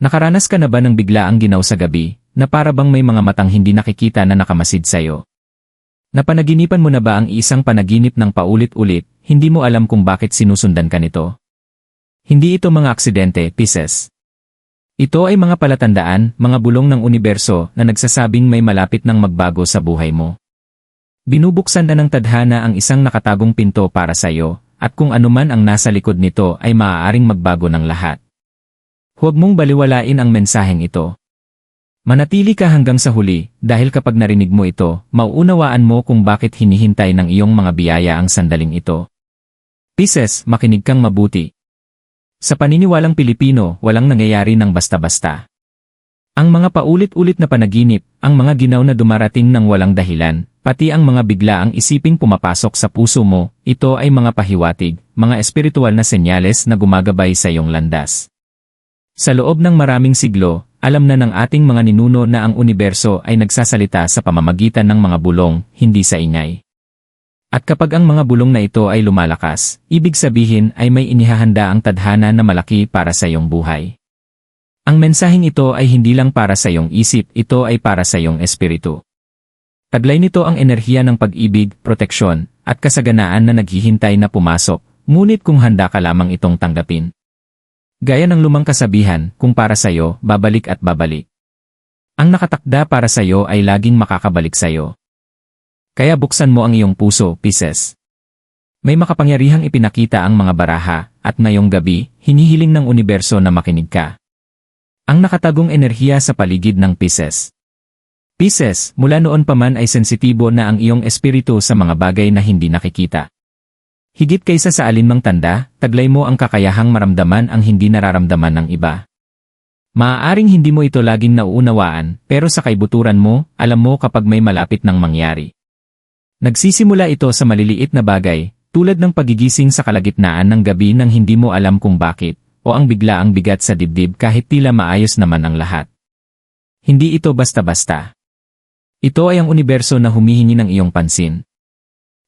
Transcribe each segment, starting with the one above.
Nakaranas ka na ba ng biglaang ginaw sa gabi, na para bang may mga matang hindi nakikita na nakamasid sa'yo? Napanaginipan mo na ba ang isang panaginip ng paulit-ulit, hindi mo alam kung bakit sinusundan ka nito? Hindi ito mga aksidente, Pisces. Ito ay mga palatandaan, mga bulong ng universo na nagsasabing may malapit ng magbago sa buhay mo. Binubuksan na ng tadhana ang isang nakatagong pinto para sa iyo, at kung anuman ang nasa likod nito ay maaaring magbago ng lahat. Huwag mong baliwalain ang mensaheng ito. Manatili ka hanggang sa huli, dahil kapag narinig mo ito, mauunawaan mo kung bakit hinihintay ng iyong mga biyaya ang sandaling ito. Pisces, makinig kang mabuti. Sa paniniwalang Pilipino, walang nangyayari ng basta-basta. Ang mga paulit-ulit na panaginip, ang mga ginaw na dumarating ng walang dahilan, pati ang mga biglaang isiping pumapasok sa puso mo, ito ay mga pahiwatig, mga espiritual na senyales na gumagabay sa iyong landas. Sa loob ng maraming siglo, alam na ng ating mga ninuno na ang universo ay nagsasalita sa pamamagitan ng mga bulong, hindi sa ingay. At kapag ang mga bulong na ito ay lumalakas, ibig sabihin ay may inihahanda ang tadhana na malaki para sa iyong buhay. Ang mensaheng ito ay hindi lang para sa iyong isip, ito ay para sa iyong espiritu. Taglay nito ang enerhiya ng pag-ibig, proteksyon, at kasaganaan na naghihintay na pumasok, ngunit kung handa ka lamang itong tanggapin. Gaya ng lumang kasabihan, kung para sa iyo, babalik at babalik. Ang nakatakda para sa iyo ay laging makakabalik sa iyo. Kaya buksan mo ang iyong puso, Pisces. May makapangyarihang ipinakita ang mga baraha, at ngayong gabi, hinihiling ng universo na makinig ka. Ang nakatagong enerhiya sa paligid ng Pisces. Pisces, mula noon pa man ay sensitibo na ang iyong espiritu sa mga bagay na hindi nakikita. Higit kaysa sa alinmang tanda, taglay mo ang kakayahang maramdaman ang hindi nararamdaman ng iba. Maaaring hindi mo ito laging nauunawaan, pero sa kaibuturan mo, alam mo kapag may malapit ng mangyari. Nagsisimula ito sa maliliit na bagay, tulad ng pagigising sa kalagitnaan ng gabi nang hindi mo alam kung bakit, o ang biglaang bigat sa dibdib kahit tila maayos naman ang lahat. Hindi ito basta-basta. Ito ay ang universo na humihingi ng iyong pansin.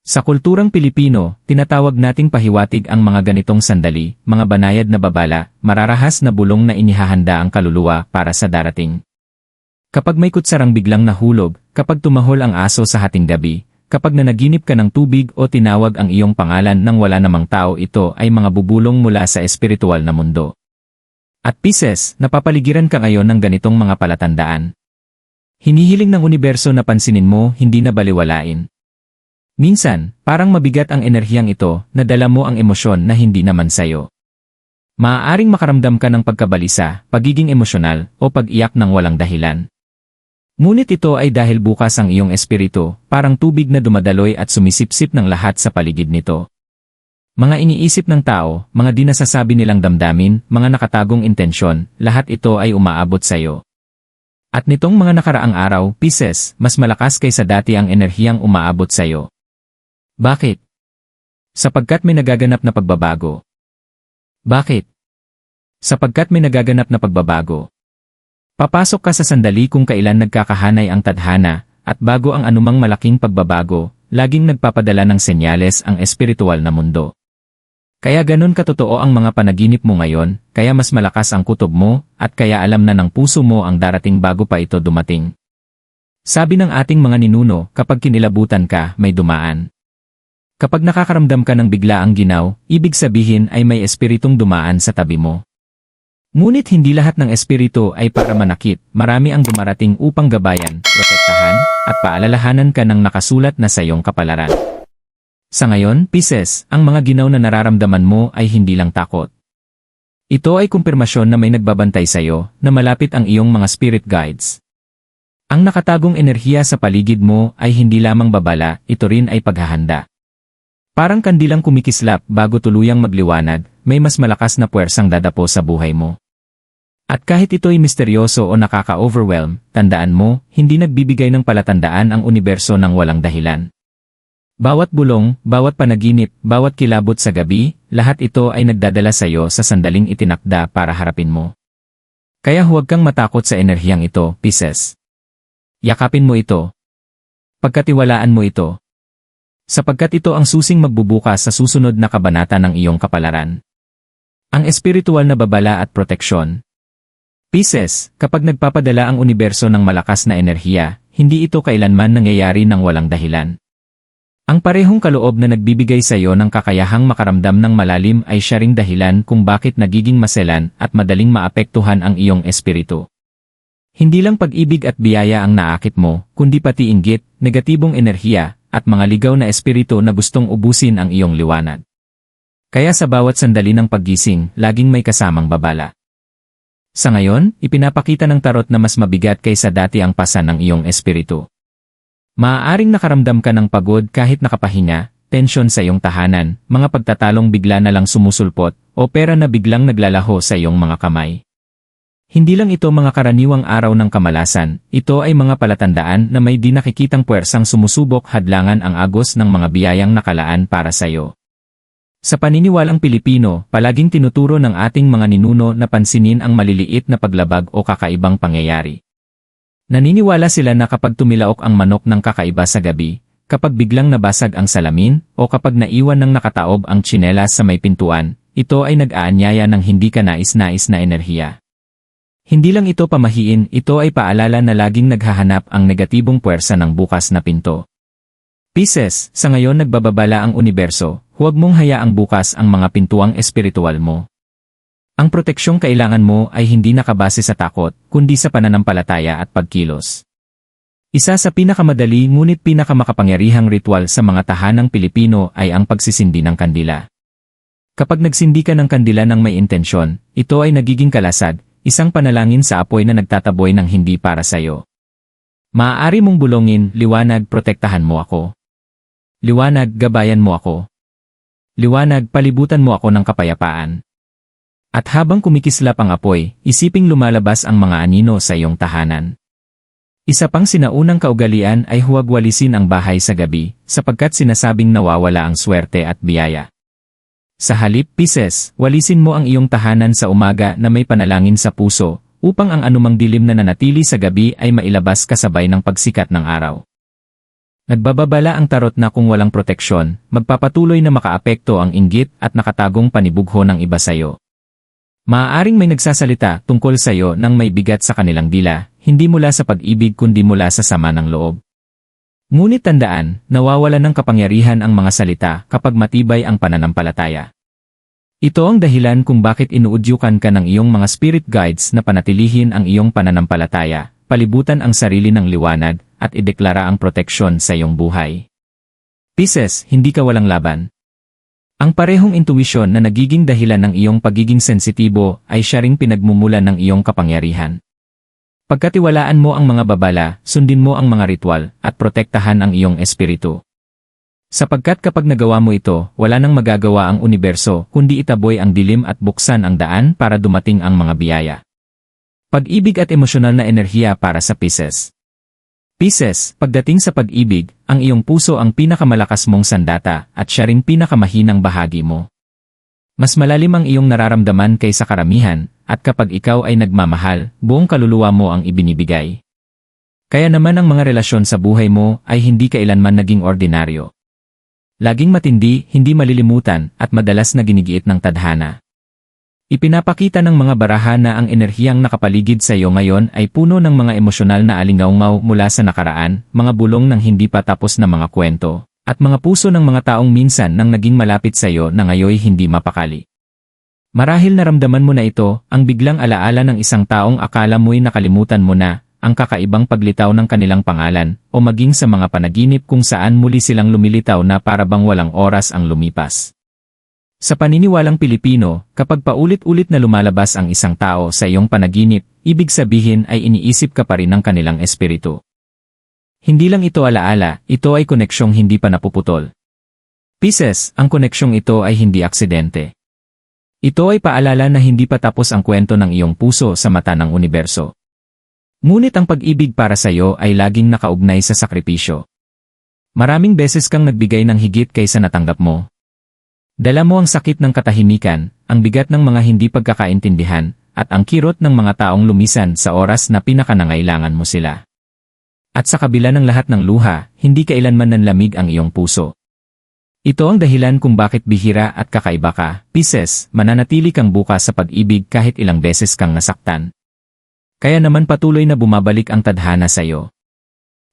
Sa kulturang Pilipino, tinatawag nating pahiwatig ang mga ganitong sandali, mga banayad na babala, mararahas na bulong na inihahanda ang kaluluwa para sa darating. Kapag may kutsarang biglang nahulog, kapag tumahol ang aso sa hating gabi, kapag nanaginip ka ng tubig o tinawag ang iyong pangalan nang wala namang tao ito ay mga bubulong mula sa espiritual na mundo. At Pisces, napapaligiran ka ngayon ng ganitong mga palatandaan. Hinihiling ng universo na pansinin mo, hindi na baliwalain. Minsan, parang mabigat ang enerhiyang ito, na dala mo ang emosyon na hindi naman sayo. Maaaring makaramdam ka ng pagkabalisa, pagiging emosyonal, o pag-iyak ng walang dahilan. Ngunit ito ay dahil bukas ang iyong espiritu, parang tubig na dumadaloy at sumisipsip ng lahat sa paligid nito. Mga iniisip ng tao, mga di nasasabi nilang damdamin, mga nakatagong intensyon, lahat ito ay umaabot sa iyo. At nitong mga nakaraang araw, Pisces, mas malakas kaysa dati ang enerhiyang umaabot sa iyo. Bakit? Sapagkat may nagaganap na pagbabago. Bakit? Sapagkat may nagaganap na pagbabago. Papasok ka sa sandali kung kailan nagkakahanay ang tadhana, at bago ang anumang malaking pagbabago, laging nagpapadala ng senyales ang espiritual na mundo. Kaya ganun katotoo ang mga panaginip mo ngayon, kaya mas malakas ang kutob mo, at kaya alam na ng puso mo ang darating bago pa ito dumating. Sabi ng ating mga ninuno, kapag kinilabutan ka, may dumaan. Kapag nakakaramdam ka ng biglaang ginaw, ibig sabihin ay may espiritong dumaan sa tabi mo. Ngunit hindi lahat ng espiritu ay para manakit, marami ang dumarating upang gabayan, protektahan, at paalalahanan ka ng nakasulat na sa iyong kapalaran. Sa ngayon, Pisces, ang mga ginaw na nararamdaman mo ay hindi lang takot. Ito ay kumpirmasyon na may nagbabantay sa iyo, na malapit ang iyong mga spirit guides. Ang nakatagong enerhiya sa paligid mo ay hindi lamang babala, ito rin ay paghahanda. Parang kandilang kumikislap bago tuluyang magliwanag, may mas malakas na puwersang dadapo sa buhay mo. At kahit ito'y misteryoso o nakaka-overwhelm, tandaan mo, hindi nagbibigay ng palatandaan ang universo ng walang dahilan. Bawat bulong, bawat panaginip, bawat kilabot sa gabi, lahat ito ay nagdadala sa iyo sa sandaling itinakda para harapin mo. Kaya huwag kang matakot sa enerhiyang ito, Pisces. Yakapin mo ito. Pagkatiwalaan mo ito. Sapagkat ito ang susing magbubukas sa susunod na kabanata ng iyong kapalaran. Ang espiritual na babala at proteksyon, Pisces, kapag nagpapadala ang universo ng malakas na enerhiya, hindi ito kailanman nangyayari ng walang dahilan. Ang parehong kaloob na nagbibigay sa iyo ng kakayahang makaramdam ng malalim ay siya ring dahilan kung bakit nagiging maselan at madaling maapektuhan ang iyong espiritu. Hindi lang pag-ibig at biyaya ang naakit mo, kundi pati inggit, negatibong enerhiya, at mga ligaw na espiritu na gustong ubusin ang iyong liwanag. Kaya sa bawat sandali ng paggising, laging may kasamang babala. Sa ngayon, ipinapakita ng tarot na mas mabigat kaysa dati ang pasan ng iyong espiritu. Maaaring nakaramdam ka ng pagod kahit nakapahinga, tensyon sa iyong tahanan, mga pagtatalong bigla na lang sumusulpot, o pera na biglang naglalaho sa iyong mga kamay. Hindi lang ito mga karaniwang araw ng kamalasan, ito ay mga palatandaan na may di nakikitang puwersang sumusubok hadlangan ang agos ng mga biyayang nakalaan para sa iyo. Sa paniniwalang Pilipino, palaging tinuturo ng ating mga ninuno na pansinin ang maliliit na paglabag o kakaibang pangyayari. Naniniwala sila na kapag tumilaok ang manok ng kakaiba sa gabi, kapag biglang nabasag ang salamin, o kapag naiwan ng nakataob ang tsinelas sa may pintuan, ito ay nag-aanyaya ng hindi ka nais-nais na enerhiya. Hindi lang ito pamahiin, ito ay paalala na laging naghahanap ang negatibong puwersa ng bukas na pinto. Pisces, sa ngayon nagbababala ang universo, huwag mong hayaang bukas ang mga pintuang espiritual mo. Ang proteksyong kailangan mo ay hindi nakabase sa takot, kundi sa pananampalataya at pagkilos. Isa sa pinakamadali ngunit pinakamakapangyarihang ritual sa mga tahanang Pilipino ay ang pagsisindi ng kandila. Kapag nagsindi ka ng kandila ng may intensyon, ito ay nagiging kalasag, isang panalangin sa apoy na nagtataboy ng hindi para sa'yo. Maaari mong bulongin, liwanag, protektahan mo ako. Liwanag, gabayan mo ako. Liwanag, palibutan mo ako ng kapayapaan. At habang kumikislap ang apoy, isiping lumalabas ang mga anino sa iyong tahanan. Isa pang sinaunang kaugalian ay huwag walisin ang bahay sa gabi, sapagkat sinasabing nawawala ang swerte at biyaya. Sa halip, Pisces, walisin mo ang iyong tahanan sa umaga na may panalangin sa puso, upang ang anumang dilim na nanatili sa gabi ay mailabas kasabay ng pagsikat ng araw. Nagbababala ang tarot na kung walang proteksyon, magpapatuloy na makaapekto ang inggit at nakatagong panibugho ng iba sayo. Maaaring may nagsasalita tungkol sa iyo nang may bigat sa kanilang dila, hindi mula sa pag-ibig kundi mula sa sama ng loob. Ngunit tandaan, nawawala ng kapangyarihan ang mga salita kapag matibay ang pananampalataya. Ito ang dahilan kung bakit inuudyukan ka ng iyong mga spirit guides na panatilihin ang iyong pananampalataya, palibutan ang sarili ng liwanag, at ideklara ang proteksyon sa iyong buhay. Pisces, hindi ka walang laban. Ang parehong intuwisyon na nagiging dahilan ng iyong pagiging sensitibo ay siya ring pinagmumulan ng iyong kapangyarihan. Pagkatiwalaan mo ang mga babala, sundin mo ang mga ritual, at protektahan ang iyong espiritu. Sapagkat kapag nagawa mo ito, wala nang magagawa ang universo, kundi itaboy ang dilim at buksan ang daan para dumating ang mga biyaya. Pag-ibig at emosyonal na enerhiya para sa Pisces. Pisces, pagdating sa pag-ibig, ang iyong puso ang pinakamalakas mong sandata at siya rin pinakamahinang bahagi mo. Mas malalim ang iyong nararamdaman kaysa karamihan, at kapag ikaw ay nagmamahal, buong kaluluwa mo ang ibinibigay. Kaya naman ang mga relasyon sa buhay mo ay hindi kailanman naging ordinaryo. Laging matindi, hindi malilimutan, at madalas na ginigiit ng tadhana. Ipinapakita ng mga baraha na ang enerhiyang nakapaligid sa iyo ngayon ay puno ng mga emosyonal na alingaungaw mula sa nakaraan, mga bulong ng hindi pa tapos na mga kwento, at mga puso ng mga taong minsan nang naging malapit sa iyo na ngayoy hindi mapakali. Marahil naramdaman mo na ito, ang biglang alaala ng isang taong akala mo'y nakalimutan mo na, ang kakaibang paglitaw ng kanilang pangalan, o maging sa mga panaginip kung saan muli silang lumilitaw na para bang walang oras ang lumipas. Sa paniniwalang Pilipino, kapag paulit-ulit na lumalabas ang isang tao sa iyong panaginip, ibig sabihin ay iniisip ka pa rin ng kanilang espiritu. Hindi lang ito alaala, ito ay koneksyong hindi pa napuputol. Pisces, ang koneksyong ito ay hindi aksidente. Ito ay paalala na hindi pa tapos ang kwento ng iyong puso sa mata ng universo. Ngunit ang pag-ibig para sa iyo ay laging nakaugnay sa sakripisyo. Maraming beses kang nagbigay ng higit kaysa natanggap mo, Dala mo ang sakit ng katahimikan, ang bigat ng mga hindi pagkakaintindihan, at ang kirot ng mga taong lumisan sa oras na pinakanangailangan mo sila. At sa kabila ng lahat ng luha, hindi kailanman nanlamig ang iyong puso. Ito ang dahilan kung bakit bihira at kakaiba ka, Pisces, mananatili kang bukas sa pag-ibig kahit ilang beses kang nasaktan. Kaya naman patuloy na bumabalik ang tadhana sa iyo.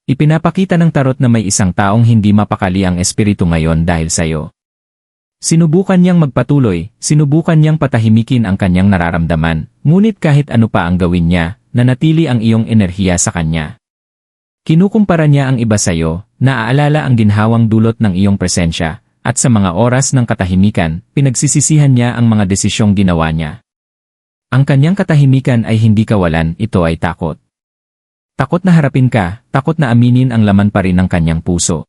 Ipinapakita ng tarot na may isang taong hindi mapakali ang espiritu ngayon dahil sa iyo. Sinubukan niyang magpatuloy, sinubukan niyang patahimikin ang kanyang nararamdaman, ngunit kahit ano pa ang gawin niya, nanatili ang iyong enerhiya sa kanya. Kinukumpara niya ang iba sa iyo, naaalala ang ginhawang dulot ng iyong presensya, at sa mga oras ng katahimikan, pinagsisisihan niya ang mga desisyong ginawa niya. Ang kanyang katahimikan ay hindi kawalan, ito ay takot. Takot na harapin ka, takot na aminin ang laman pa rin ng kanyang puso.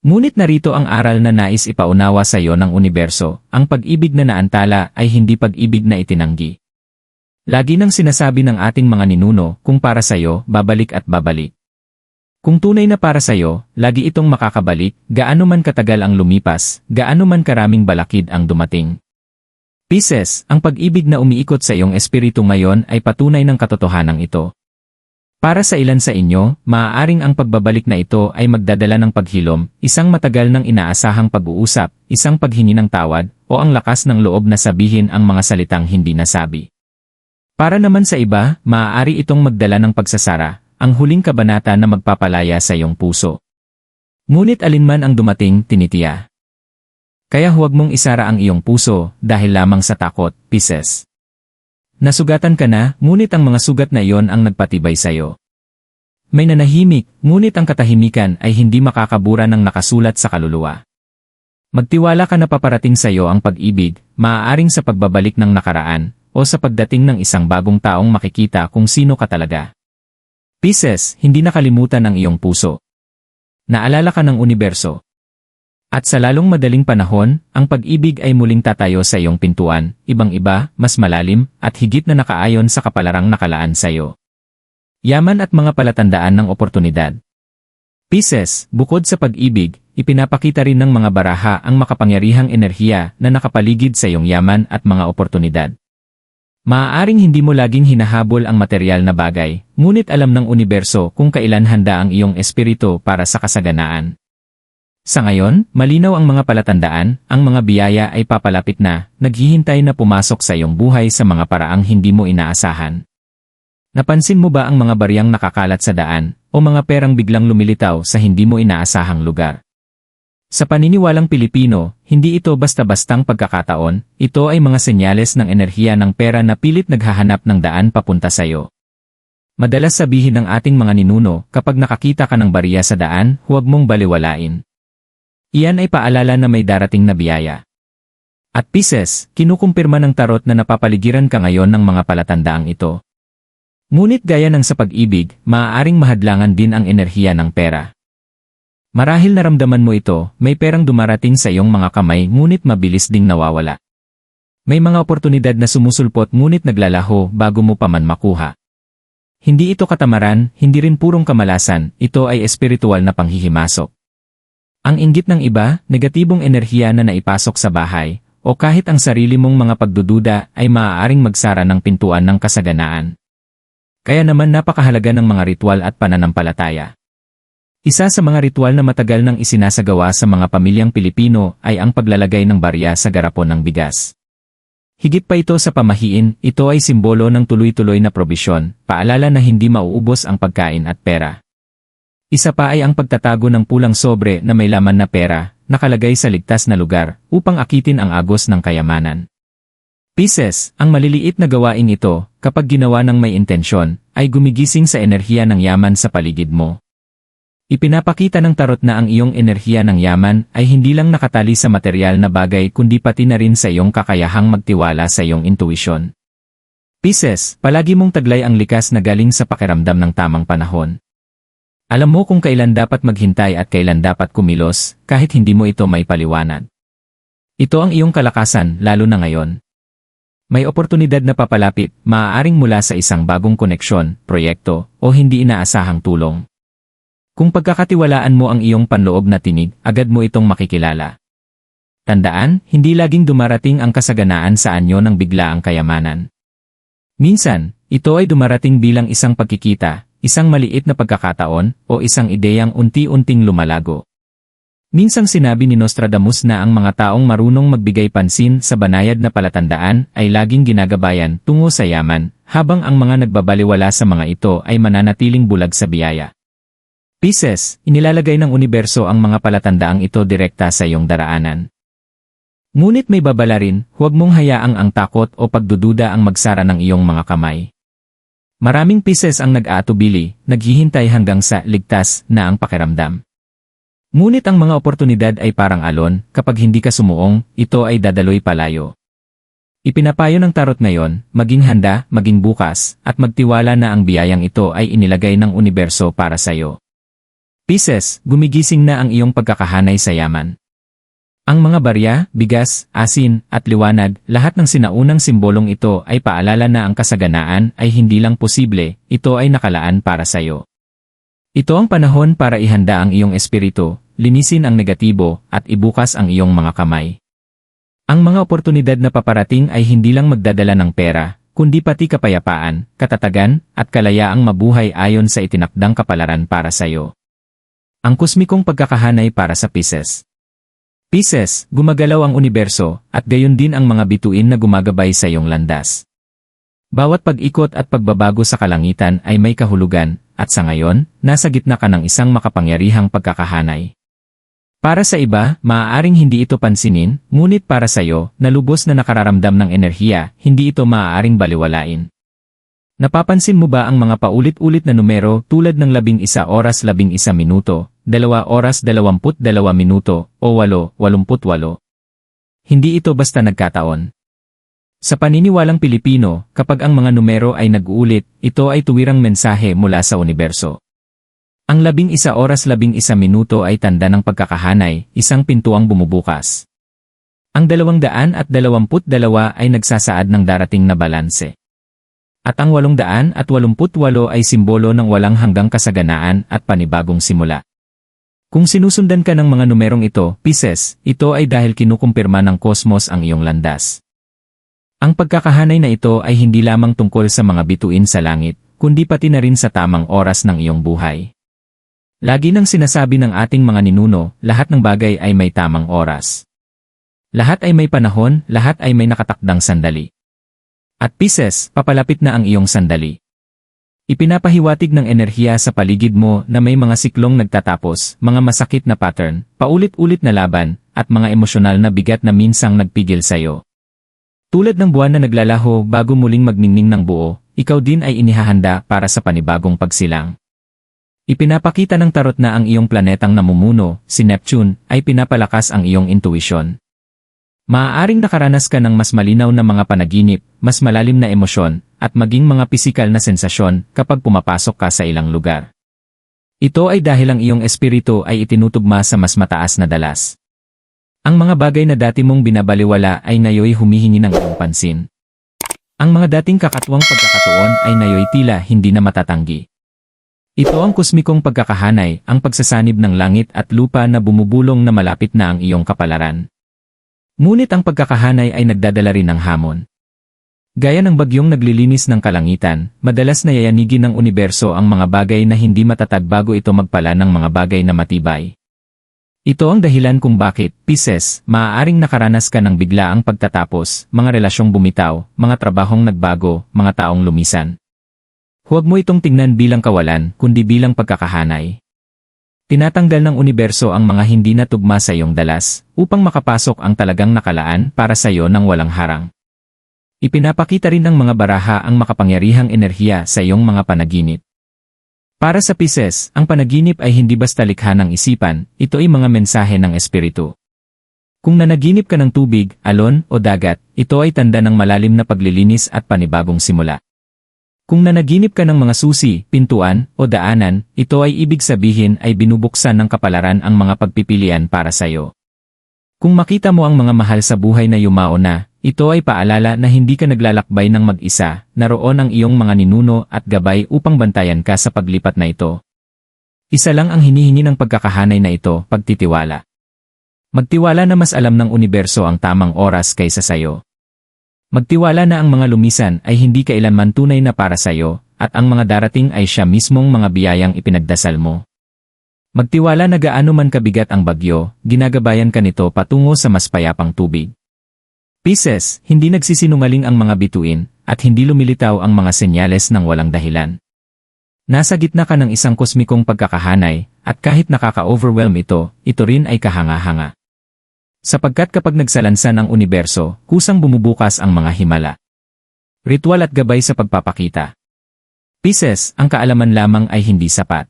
Ngunit narito ang aral na nais ipaunawa sa iyo ng universo, ang pag-ibig na naantala ay hindi pag-ibig na itinanggi. Lagi nang sinasabi ng ating mga ninuno, kung para sa iyo, babalik at babalik. Kung tunay na para sa iyo, lagi itong makakabalik, gaano man katagal ang lumipas, gaano man karaming balakid ang dumating. Pisces, ang pag-ibig na umiikot sa iyong espiritu ngayon ay patunay ng katotohanan ito. Para sa ilan sa inyo, maaaring ang pagbabalik na ito ay magdadala ng paghilom, isang matagal ng inaasahang pag-uusap, isang paghingi ng tawad, o ang lakas ng loob na sabihin ang mga salitang hindi nasabi. Para naman sa iba, maaari itong magdala ng pagsasara, ang huling kabanata na magpapalaya sa iyong puso. Ngunit alinman ang dumating, tinitiya. Kaya huwag mong isara ang iyong puso dahil lamang sa takot, Pisces. Nasugatan ka na, ngunit ang mga sugat na iyon ang nagpatibay sa'yo. May nanahimik, ngunit ang katahimikan ay hindi makakabura ng nakasulat sa kaluluwa. Magtiwala ka na paparating sa iyo ang pag-ibig, maaaring sa pagbabalik ng nakaraan, o sa pagdating ng isang bagong taong makikita kung sino ka talaga. Pisces, hindi nakalimutan ang iyong puso. Naalala ka ng universo, at sa lalong madaling panahon, ang pag-ibig ay muling tatayo sa iyong pintuan, ibang-iba, mas malalim, at higit na nakaayon sa kapalarang nakalaan sa iyo. Yaman at mga palatandaan ng oportunidad. Pisces, bukod sa pag-ibig, ipinapakita rin ng mga baraha ang makapangyarihang enerhiya na nakapaligid sa iyong yaman at mga oportunidad. Maaaring hindi mo laging hinahabol ang material na bagay, ngunit alam ng universo kung kailan handa ang iyong espiritu para sa kasaganaan. Sa ngayon, malinaw ang mga palatandaan, ang mga biyaya ay papalapit na, naghihintay na pumasok sa iyong buhay sa mga paraang hindi mo inaasahan. Napansin mo ba ang mga bariyang nakakalat sa daan, o mga perang biglang lumilitaw sa hindi mo inaasahang lugar? Sa paniniwalang Pilipino, hindi ito basta-bastang pagkakataon, ito ay mga senyales ng enerhiya ng pera na pilit naghahanap ng daan papunta sa iyo. Madalas sabihin ng ating mga ninuno, kapag nakakita ka ng bariya sa daan, huwag mong baliwalain. Iyan ay paalala na may darating na biyaya. At Pisces, kinukumpirma ng tarot na napapaligiran ka ngayon ng mga palatandaang ito. Ngunit gaya ng sa pag-ibig, maaaring mahadlangan din ang enerhiya ng pera. Marahil naramdaman mo ito, may perang dumarating sa iyong mga kamay ngunit mabilis ding nawawala. May mga oportunidad na sumusulpot ngunit naglalaho bago mo pa man makuha. Hindi ito katamaran, hindi rin purong kamalasan, ito ay espiritual na panghihimasok. Ang inggit ng iba, negatibong enerhiya na naipasok sa bahay, o kahit ang sarili mong mga pagdududa ay maaaring magsara ng pintuan ng kasaganaan. Kaya naman napakahalaga ng mga ritual at pananampalataya. Isa sa mga ritual na matagal nang isinasagawa sa mga pamilyang Pilipino ay ang paglalagay ng barya sa garapon ng bigas. Higit pa ito sa pamahiin, ito ay simbolo ng tuloy-tuloy na probisyon, paalala na hindi mauubos ang pagkain at pera. Isa pa ay ang pagtatago ng pulang sobre na may laman na pera, nakalagay sa ligtas na lugar, upang akitin ang agos ng kayamanan. Pisces, ang maliliit na gawain ito, kapag ginawa ng may intensyon, ay gumigising sa enerhiya ng yaman sa paligid mo. Ipinapakita ng tarot na ang iyong enerhiya ng yaman ay hindi lang nakatali sa material na bagay kundi pati na rin sa iyong kakayahang magtiwala sa iyong intuisyon. Pisces, palagi mong taglay ang likas na galing sa pakiramdam ng tamang panahon. Alam mo kung kailan dapat maghintay at kailan dapat kumilos, kahit hindi mo ito may paliwanag. Ito ang iyong kalakasan, lalo na ngayon. May oportunidad na papalapit, maaaring mula sa isang bagong koneksyon, proyekto, o hindi inaasahang tulong. Kung pagkakatiwalaan mo ang iyong panloob na tinig, agad mo itong makikilala. Tandaan, hindi laging dumarating ang kasaganaan sa anyo ng bigla ang kayamanan. Minsan, ito ay dumarating bilang isang pagkikita, isang maliit na pagkakataon, o isang ideyang unti-unting lumalago. Minsang sinabi ni Nostradamus na ang mga taong marunong magbigay pansin sa banayad na palatandaan ay laging ginagabayan tungo sa yaman, habang ang mga nagbabaliwala sa mga ito ay mananatiling bulag sa biyaya. Pisces, inilalagay ng universo ang mga palatandaang ito direkta sa iyong daraanan. Ngunit may babala rin, huwag mong hayaang ang takot o pagdududa ang magsara ng iyong mga kamay. Maraming Pisces ang nag-aatubili, naghihintay hanggang sa ligtas na ang pakiramdam. Ngunit ang mga oportunidad ay parang alon, kapag hindi ka sumuong, ito ay dadaloy palayo. Ipinapayo ng tarot ngayon, maging handa, maging bukas, at magtiwala na ang biyayang ito ay inilagay ng universo para sa iyo. Pisces, gumigising na ang iyong pagkakahanay sa yaman. Ang mga barya, bigas, asin, at liwanag, lahat ng sinaunang simbolong ito ay paalala na ang kasaganaan ay hindi lang posible, ito ay nakalaan para sa iyo. Ito ang panahon para ihanda ang iyong espiritu, linisin ang negatibo, at ibukas ang iyong mga kamay. Ang mga oportunidad na paparating ay hindi lang magdadala ng pera, kundi pati kapayapaan, katatagan, at kalayaang mabuhay ayon sa itinakdang kapalaran para sa iyo. Ang kusmikong pagkakahanay para sa Pisces. Pisces, gumagalaw ang universo, at gayon din ang mga bituin na gumagabay sa iyong landas. Bawat pag-ikot at pagbabago sa kalangitan ay may kahulugan, at sa ngayon, nasa gitna ka ng isang makapangyarihang pagkakahanay. Para sa iba, maaaring hindi ito pansinin, ngunit para sa iyo, na lubos na nakararamdam ng enerhiya, hindi ito maaaring baliwalain. Napapansin mo ba ang mga paulit-ulit na numero tulad ng 11 oras 11 minuto, 2 oras 22 minuto, o 8, 88? Hindi ito basta nagkataon. Sa paniniwalang Pilipino, kapag ang mga numero ay nag-uulit, ito ay tuwirang mensahe mula sa universo. Ang labing isa oras labing isa minuto ay tanda ng pagkakahanay, isang pintuang bumubukas. Ang dalawang daan at dalawamput dalawa ay nagsasaad ng darating na balanse. At ang walong daan at walumput walo ay simbolo ng walang hanggang kasaganaan at panibagong simula. Kung sinusundan ka ng mga numerong ito, Pisces, ito ay dahil kinukumpirma ng kosmos ang iyong landas. Ang pagkakahanay na ito ay hindi lamang tungkol sa mga bituin sa langit, kundi pati na rin sa tamang oras ng iyong buhay. Lagi nang sinasabi ng ating mga ninuno, lahat ng bagay ay may tamang oras. Lahat ay may panahon, lahat ay may nakatakdang sandali. At Pisces, papalapit na ang iyong sandali. Ipinapahiwatig ng enerhiya sa paligid mo na may mga siklong nagtatapos, mga masakit na pattern, paulit-ulit na laban, at mga emosyonal na bigat na minsang nagpigil sa'yo. Tulad ng buwan na naglalaho bago muling magningning ng buo, ikaw din ay inihahanda para sa panibagong pagsilang. Ipinapakita ng tarot na ang iyong planetang namumuno, si Neptune, ay pinapalakas ang iyong intuition. Maaaring nakaranas ka ng mas malinaw na mga panaginip, mas malalim na emosyon, at maging mga pisikal na sensasyon kapag pumapasok ka sa ilang lugar. Ito ay dahil ang iyong espiritu ay itinutugma sa mas mataas na dalas. Ang mga bagay na dati mong binabaliwala ay nayoy humihingi ng iyong pansin. Ang mga dating kakatwang pagkakatuon ay nayoy tila hindi na matatanggi. Ito ang kusmikong pagkakahanay, ang pagsasanib ng langit at lupa na bumubulong na malapit na ang iyong kapalaran. Ngunit ang pagkakahanay ay nagdadala rin ng hamon. Gaya ng bagyong naglilinis ng kalangitan, madalas na yayanigin ng universo ang mga bagay na hindi matatag bago ito magpala ng mga bagay na matibay. Ito ang dahilan kung bakit, Pisces, maaaring nakaranas ka ng biglaang pagtatapos, mga relasyong bumitaw, mga trabahong nagbago, mga taong lumisan. Huwag mo itong tingnan bilang kawalan, kundi bilang pagkakahanay. Tinatanggal ng universo ang mga hindi natugma sa iyong dalas, upang makapasok ang talagang nakalaan para sa iyo ng walang harang. Ipinapakita rin ng mga baraha ang makapangyarihang enerhiya sa iyong mga panaginip. Para sa Pisces, ang panaginip ay hindi basta likha ng isipan, ito ay mga mensahe ng espiritu. Kung nanaginip ka ng tubig, alon, o dagat, ito ay tanda ng malalim na paglilinis at panibagong simula. Kung nanaginip ka ng mga susi, pintuan, o daanan, ito ay ibig sabihin ay binubuksan ng kapalaran ang mga pagpipilian para sa iyo. Kung makita mo ang mga mahal sa buhay na yumao na, ito ay paalala na hindi ka naglalakbay ng mag-isa, naroon ang iyong mga ninuno at gabay upang bantayan ka sa paglipat na ito. Isa lang ang hinihingi ng pagkakahanay na ito, pagtitiwala. Magtiwala na mas alam ng universo ang tamang oras kaysa sayo. Magtiwala na ang mga lumisan ay hindi kailanman tunay na para sayo, at ang mga darating ay siya mismong mga biyayang ipinagdasal mo. Magtiwala na gaano man kabigat ang bagyo, ginagabayan ka nito patungo sa mas payapang tubig. Pisces, hindi nagsisinungaling ang mga bituin, at hindi lumilitaw ang mga senyales ng walang dahilan. Nasa gitna ka ng isang kosmikong pagkakahanay, at kahit nakaka-overwhelm ito, ito rin ay kahanga-hanga. Sapagkat kapag nagsalansan ang universo, kusang bumubukas ang mga himala. Ritual at gabay sa pagpapakita. Pisces, ang kaalaman lamang ay hindi sapat.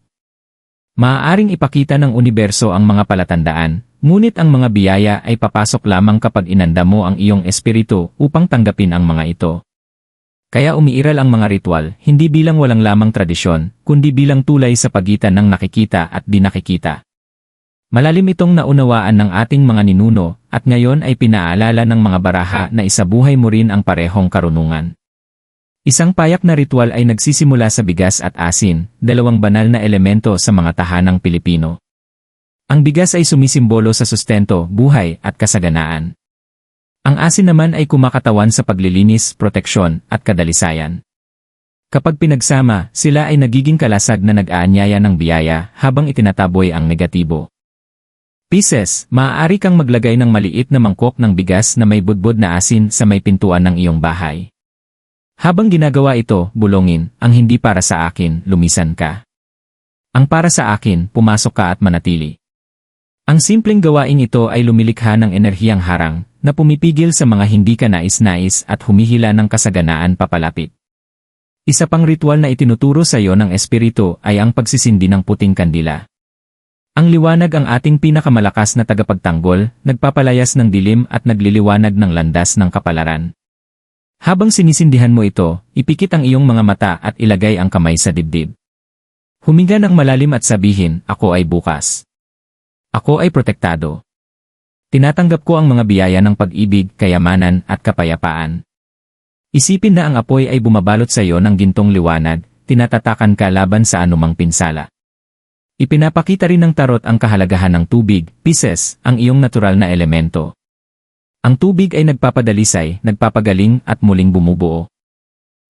Maaaring ipakita ng universo ang mga palatandaan, ngunit ang mga biyaya ay papasok lamang kapag inanda mo ang iyong espiritu upang tanggapin ang mga ito. Kaya umiiral ang mga ritual, hindi bilang walang lamang tradisyon, kundi bilang tulay sa pagitan ng nakikita at di nakikita. Malalim itong naunawaan ng ating mga ninuno, at ngayon ay pinaalala ng mga baraha na isabuhay mo rin ang parehong karunungan. Isang payak na ritual ay nagsisimula sa bigas at asin, dalawang banal na elemento sa mga tahanang Pilipino. Ang bigas ay sumisimbolo sa sustento, buhay, at kasaganaan. Ang asin naman ay kumakatawan sa paglilinis, proteksyon, at kadalisayan. Kapag pinagsama, sila ay nagiging kalasag na nag-aanyaya ng biyaya habang itinataboy ang negatibo. Pisces, maaari kang maglagay ng maliit na mangkok ng bigas na may budbod na asin sa may pintuan ng iyong bahay. Habang ginagawa ito, bulongin, ang hindi para sa akin, lumisan ka. Ang para sa akin, pumasok ka at manatili. Ang simpleng gawain ito ay lumilikha ng enerhiyang harang, na pumipigil sa mga hindi ka nais-nais at humihila ng kasaganaan papalapit. Isa pang ritual na itinuturo sa iyo ng espiritu ay ang pagsisindi ng puting kandila. Ang liwanag ang ating pinakamalakas na tagapagtanggol, nagpapalayas ng dilim at nagliliwanag ng landas ng kapalaran. Habang sinisindihan mo ito, ipikit ang iyong mga mata at ilagay ang kamay sa dibdib. Huminga ng malalim at sabihin, ako ay bukas. Ako ay protektado. Tinatanggap ko ang mga biyaya ng pag-ibig, kayamanan, at kapayapaan. Isipin na ang apoy ay bumabalot sa iyo ng gintong liwanag, tinatatakan ka laban sa anumang pinsala. Ipinapakita rin ng tarot ang kahalagahan ng tubig, Pisces, ang iyong natural na elemento. Ang tubig ay nagpapadalisay, nagpapagaling at muling bumubuo.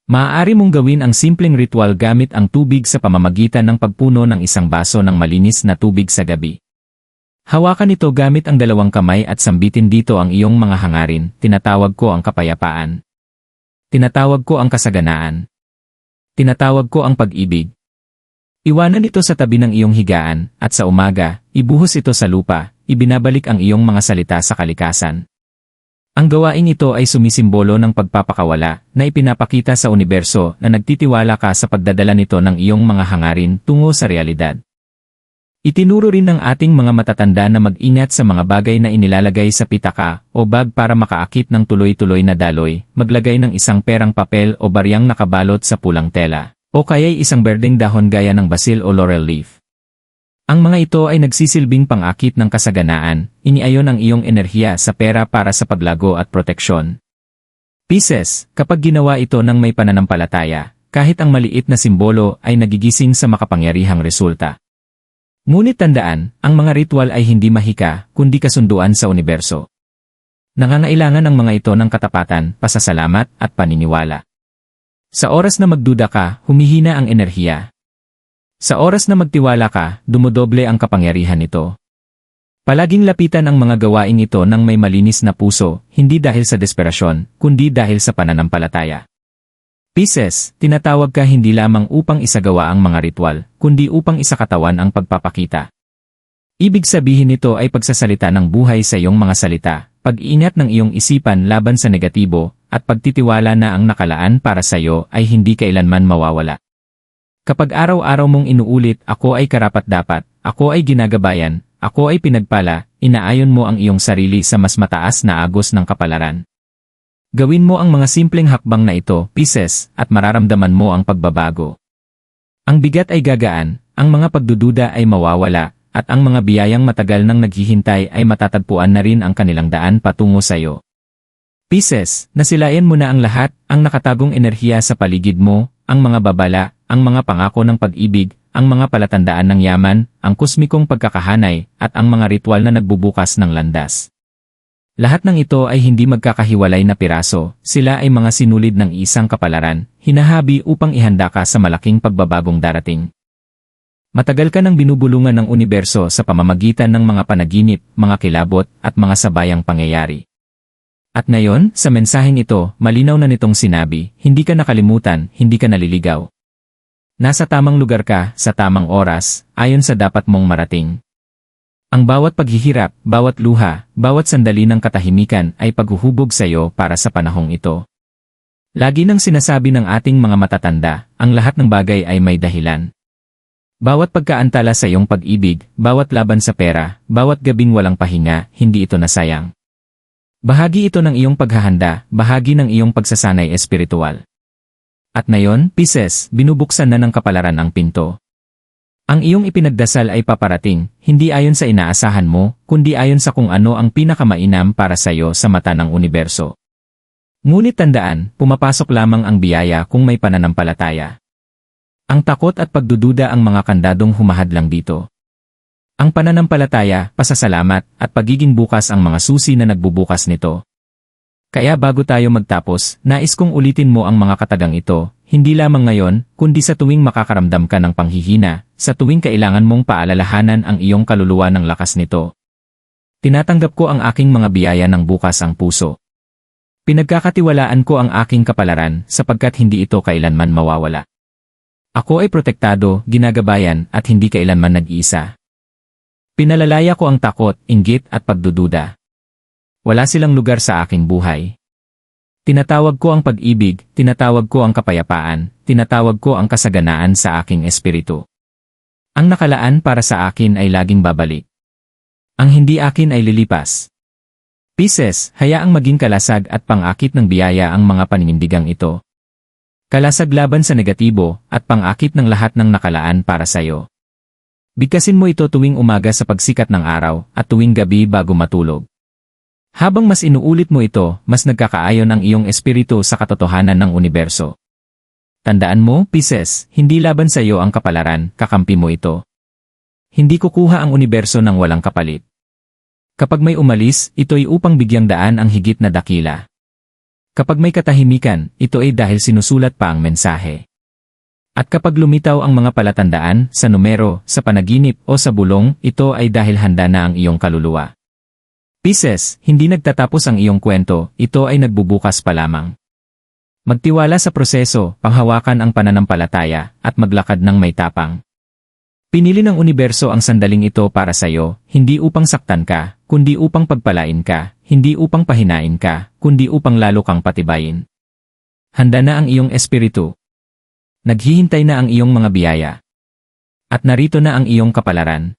Maaari mong gawin ang simpleng ritual gamit ang tubig sa pamamagitan ng pagpuno ng isang baso ng malinis na tubig sa gabi. Hawakan ito gamit ang dalawang kamay at sambitin dito ang iyong mga hangarin, tinatawag ko ang kapayapaan. Tinatawag ko ang kasaganaan. Tinatawag ko ang pag-ibig. Iwanan ito sa tabi ng iyong higaan, at sa umaga, ibuhos ito sa lupa, ibinabalik ang iyong mga salita sa kalikasan. Ang gawain ito ay sumisimbolo ng pagpapakawala na ipinapakita sa universo na nagtitiwala ka sa pagdadala nito ng iyong mga hangarin tungo sa realidad. Itinuro rin ng ating mga matatanda na mag-ingat sa mga bagay na inilalagay sa pitaka o bag para makaakit ng tuloy-tuloy na daloy, maglagay ng isang perang papel o baryang nakabalot sa pulang tela, o kaya'y isang berdeng dahon gaya ng basil o laurel leaf. Ang mga ito ay nagsisilbing pangakit ng kasaganaan, iniayon ang iyong enerhiya sa pera para sa paglago at proteksyon. Pisces, kapag ginawa ito ng may pananampalataya, kahit ang maliit na simbolo ay nagigising sa makapangyarihang resulta. Ngunit tandaan, ang mga ritual ay hindi mahika, kundi kasunduan sa universo. Nangangailangan ang mga ito ng katapatan, pasasalamat, at paniniwala. Sa oras na magduda ka, humihina ang enerhiya, sa oras na magtiwala ka, dumodoble ang kapangyarihan nito. Palaging lapitan ang mga gawain ito ng may malinis na puso, hindi dahil sa desperasyon, kundi dahil sa pananampalataya. Pisces, tinatawag ka hindi lamang upang isagawa ang mga ritual, kundi upang isakatawan ang pagpapakita. Ibig sabihin nito ay pagsasalita ng buhay sa iyong mga salita, pag-iingat ng iyong isipan laban sa negatibo, at pagtitiwala na ang nakalaan para sa iyo ay hindi kailanman mawawala. Kapag araw-araw mong inuulit, ako ay karapat-dapat, ako ay ginagabayan, ako ay pinagpala, inaayon mo ang iyong sarili sa mas mataas na agos ng kapalaran. Gawin mo ang mga simpleng hakbang na ito, Pisces, at mararamdaman mo ang pagbabago. Ang bigat ay gagaan, ang mga pagdududa ay mawawala, at ang mga biyayang matagal nang naghihintay ay matatagpuan na rin ang kanilang daan patungo sa iyo. Pisces, nasilayan mo na ang lahat, ang nakatagong enerhiya sa paligid mo, ang mga babala, ang mga pangako ng pag-ibig, ang mga palatandaan ng yaman, ang kusmikong pagkakahanay, at ang mga ritual na nagbubukas ng landas. Lahat ng ito ay hindi magkakahiwalay na piraso, sila ay mga sinulid ng isang kapalaran, hinahabi upang ihanda ka sa malaking pagbabagong darating. Matagal ka nang binubulungan ng universo sa pamamagitan ng mga panaginip, mga kilabot, at mga sabayang pangyayari. At ngayon, sa mensaheng ito, malinaw na nitong sinabi, hindi ka nakalimutan, hindi ka naliligaw. Nasa tamang lugar ka, sa tamang oras, ayon sa dapat mong marating. Ang bawat paghihirap, bawat luha, bawat sandali ng katahimikan ay paghuhubog sa iyo para sa panahong ito. Lagi nang sinasabi ng ating mga matatanda, ang lahat ng bagay ay may dahilan. Bawat pagkaantala sa iyong pag-ibig, bawat laban sa pera, bawat gabing walang pahinga, hindi ito nasayang. Bahagi ito ng iyong paghahanda, bahagi ng iyong pagsasanay espiritual. At ngayon, Pisces, binubuksan na ng kapalaran ang pinto. Ang iyong ipinagdasal ay paparating, hindi ayon sa inaasahan mo, kundi ayon sa kung ano ang pinakamainam para sa iyo sa mata ng universo. Ngunit tandaan, pumapasok lamang ang biyaya kung may pananampalataya. Ang takot at pagdududa ang mga kandadong humahadlang dito. Ang pananampalataya, pasasalamat, at pagiging bukas ang mga susi na nagbubukas nito. Kaya bago tayo magtapos, nais kong ulitin mo ang mga katagang ito, hindi lamang ngayon, kundi sa tuwing makakaramdam ka ng panghihina, sa tuwing kailangan mong paalalahanan ang iyong kaluluwa ng lakas nito. Tinatanggap ko ang aking mga biyaya ng bukas ang puso. Pinagkakatiwalaan ko ang aking kapalaran sapagkat hindi ito kailanman mawawala. Ako ay protektado, ginagabayan, at hindi kailanman nag-iisa. Pinalalaya ko ang takot, inggit, at pagdududa. Wala silang lugar sa aking buhay. Tinatawag ko ang pag-ibig, tinatawag ko ang kapayapaan, tinatawag ko ang kasaganaan sa aking espiritu. Ang nakalaan para sa akin ay laging babalik. Ang hindi akin ay lilipas. Pisces, hayaang maging kalasag at pangakit ng biyaya ang mga paninindigang ito. Kalasag laban sa negatibo at pangakit ng lahat ng nakalaan para sa iyo. Bigkasin mo ito tuwing umaga sa pagsikat ng araw at tuwing gabi bago matulog. Habang mas inuulit mo ito, mas nagkakaayon ang iyong espiritu sa katotohanan ng universo. Tandaan mo, Pisces, hindi laban sa iyo ang kapalaran, kakampi mo ito. Hindi kukuha ang universo ng walang kapalit. Kapag may umalis, ito'y upang bigyang daan ang higit na dakila. Kapag may katahimikan, ito ay dahil sinusulat pa ang mensahe. At kapag lumitaw ang mga palatandaan, sa numero, sa panaginip o sa bulong, ito ay dahil handa na ang iyong kaluluwa. Pisces, hindi nagtatapos ang iyong kwento, ito ay nagbubukas pa lamang. Magtiwala sa proseso, panghawakan ang pananampalataya, at maglakad ng may tapang. Pinili ng universo ang sandaling ito para sa iyo, hindi upang saktan ka, kundi upang pagpalain ka, hindi upang pahinain ka, kundi upang lalo kang patibayin. Handa na ang iyong espiritu. Naghihintay na ang iyong mga biyaya. At narito na ang iyong kapalaran.